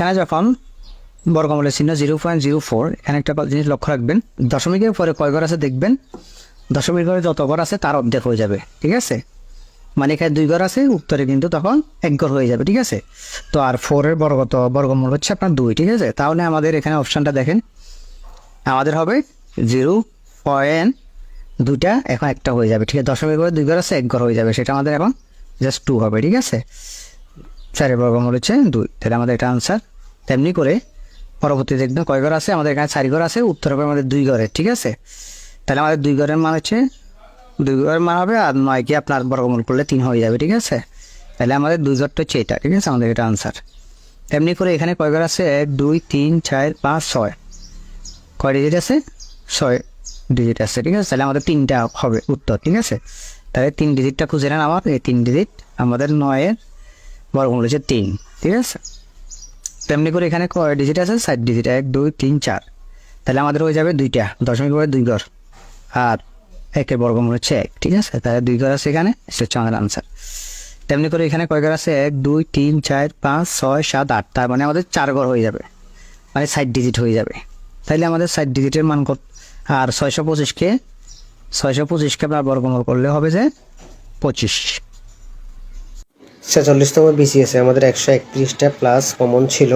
এখানে যখন বর্গমূলের চিহ্ন জিরো পয়েন্ট জিরো ফোর এখানে একটা জিনিস লক্ষ্য রাখবেন। দশমিকের পরে কয় ঘর আছে দেখবেন? দশমিক ঘরে যত ঘর আছে তার অর্ধেক হয়ে যাবে, ঠিক আছে? মানে এখানে দুই ঘর আছে, উত্তরে কিন্তু তখন এক ঘর হয়ে যাবে, ঠিক আছে? তো আর ফোরের বর্গত বর্গমূল হচ্ছে আপনার দুই, ঠিক আছে? তাহলে আমাদের এখানে অপশানটা দেখেন। আমাদের হবে জিরো পয়েন্ট দুইটা, এখন একটা হয়ে যাবে, ঠিক আছে? দশমিক ঘরে দুই ঘর আছে, এক ঘর হয়ে যাবে, সেটা আমাদের এখন জাস্ট টু হবে, ঠিক আছে? চারের বর্গমূল হচ্ছে দুই। তাহলে আমাদের এটা আনসার তেমনি করে পরবর্তী দেখবেন কয় ঘর আছে? আমাদের এখানে চারি ঘর আছে, উত্তর হবে আমাদের দুই ঘরে ঠিক আছে? তাহলে আমাদের দুই ঘরের মান হচ্ছে, দুই ঘরের মান হবে আর নয় কি আপনার বর্গমূল করলে তিন হয়ে যাবে, ঠিক আছে? তাহলে আমাদের দুই ঘরটা হচ্ছে এটা, ঠিক আছে? আমাদের এটা আনসার তেমনি করে এখানে কয় ঘর আছে? এক, দুই, তিন, চার, পাঁচ, ছয়। কয় ডিজিট আছে? ছয় ডিজিট আছে, ঠিক আছে? তাহলে আমাদের তিনটা হবে উত্তর, ঠিক আছে? তাহলে তিন ডিজিটটা খুঁজে নেন আমার, এই তিন ডিজিট আমাদের নয়ের বর্গমূল হচ্ছে তিন, ঠিক আছে? তেমনি করে এখানে কয় ডিজিট আছে? ষাট ডিজিট এক, দুই, তিন, চার। তাহলে আমাদের হয়ে যাবে দুইটা। দশমিক পরে দুই ঘর। আর একের বর্গমূল হচ্ছে এক, ঠিক আছে? তাহলে দুই ঘর আছে এখানে, সেটা হচ্ছে আমাদের আনসার তেমনি করে এখানে কয় ঘর আছে? এক, দুই, তিন, চার, পাঁচ, ছয়, সাত, আট। তার মানে আমাদের চার ঘর হয়ে যাবে। মানে ষাট ডিজিট হয়ে যাবে। তাহলে আমাদের ষাট ডিজিটের মান কত? আর ছয়শো পঁচিশকে ছয়শো পঁচিশকে আপনার বর্গমূল করলে হবে যে পঁচিশ। ছেচল্লিশতম বিসিএসে আমাদের একশো একত্রিশটা প্লাস কমন ছিল।